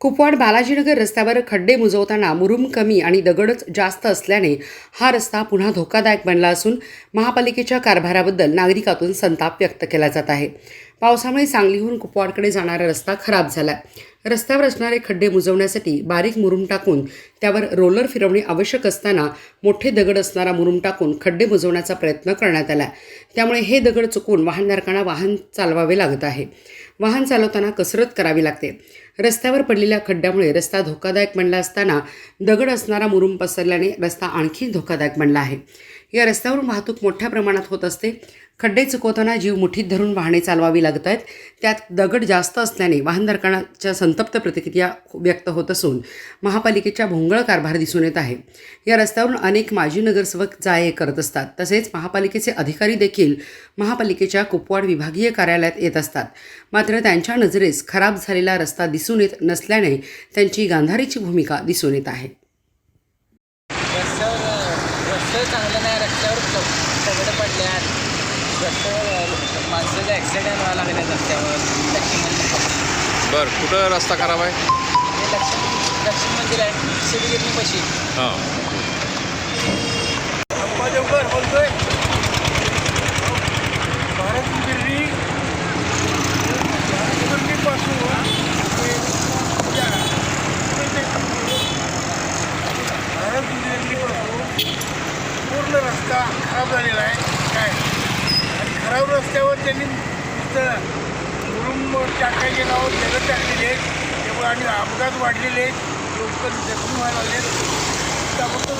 कुपवाड बालाजीनगर रस्त्यावर खड्डे मुजवताना मुरुम कमी आणि दगडच जास्त असल्याने हा रस्ता पुन्हा धोकादायक बनला असून महापालिकेच्या कारभाराबद्दल नागरिकातून संताप व्यक्त केला जात आहे. पावसामुळे सांगलीहून कुपवाडकडे जाणारा रस्ता खराब झाला रस्त्यावर असणारे खड्डे मुजवण्यासाठी बारीक मुरुम टाकून त्यावर रोलर फिरवणे आवश्यक असताना मोठे दगड असणारा मुरुम टाकून खड्डे बुजवण्याचा प्रयत्न करण्यात आला त्यामुळे हे दगड चुकून वाहनधारकांना वाहन चालवावे लागत आहे. वाहन चालवताना कसरत करावी लागते. रस्त्यावर पडलेल्या खड्ड्यामुळे रस्ता धोकादायक बनला असताना दगड असणारा मुरुम पसरल्याने रस्ता आणखी धोकादायक बनला आहे. या रस्त्यावरून वाहतूक मोठ्या प्रमाणात होत असते. खड्डे चुकवताना जीव मुठीत धरून वाहने चालवावी लागत आहेत त्यात दगड जास्त असल्याने वाहनधारकांच्या संतप्त प्रतिक्रिया व्यक्त होत असून महापालिकेच्या भोंगळ कारभार दिसून येत आहे. या रस्त्यावरून अनेक माजी नगरसेवक जाये ये करत असतात. तसेच महापालिकेचे अधिकारी देखील महापालिकेच्या कुपवाड विभागीय कार्यालयात येत असतात. मात्र त्यांच्या नजरेस खराब झालेला रस्ता दिसून येत नसल्याने त्यांची गांधारीची भूमिका दिसून येत आहे. चांगले नाही रस्त्यावर पडल्यात रस्त्यावर माणसाचे ॲक्सिडेंट व्हायला लागले रस्त्यावर बर कुठं रस्ता खराब आहे? दक्षिण मंदिर आहे शिवगिरणी पशी हां. रस्ता खराब झालेला आहे. काय? आणि खराब रस्त्यावर त्यांनी नुसतं मुरुम टाकायचे नाव जगत टाकलेले आहेत. त्यामुळे आणि अपघात वाढलेले आहेत. लोक जखमी व्हायला लागले त्याबद्दल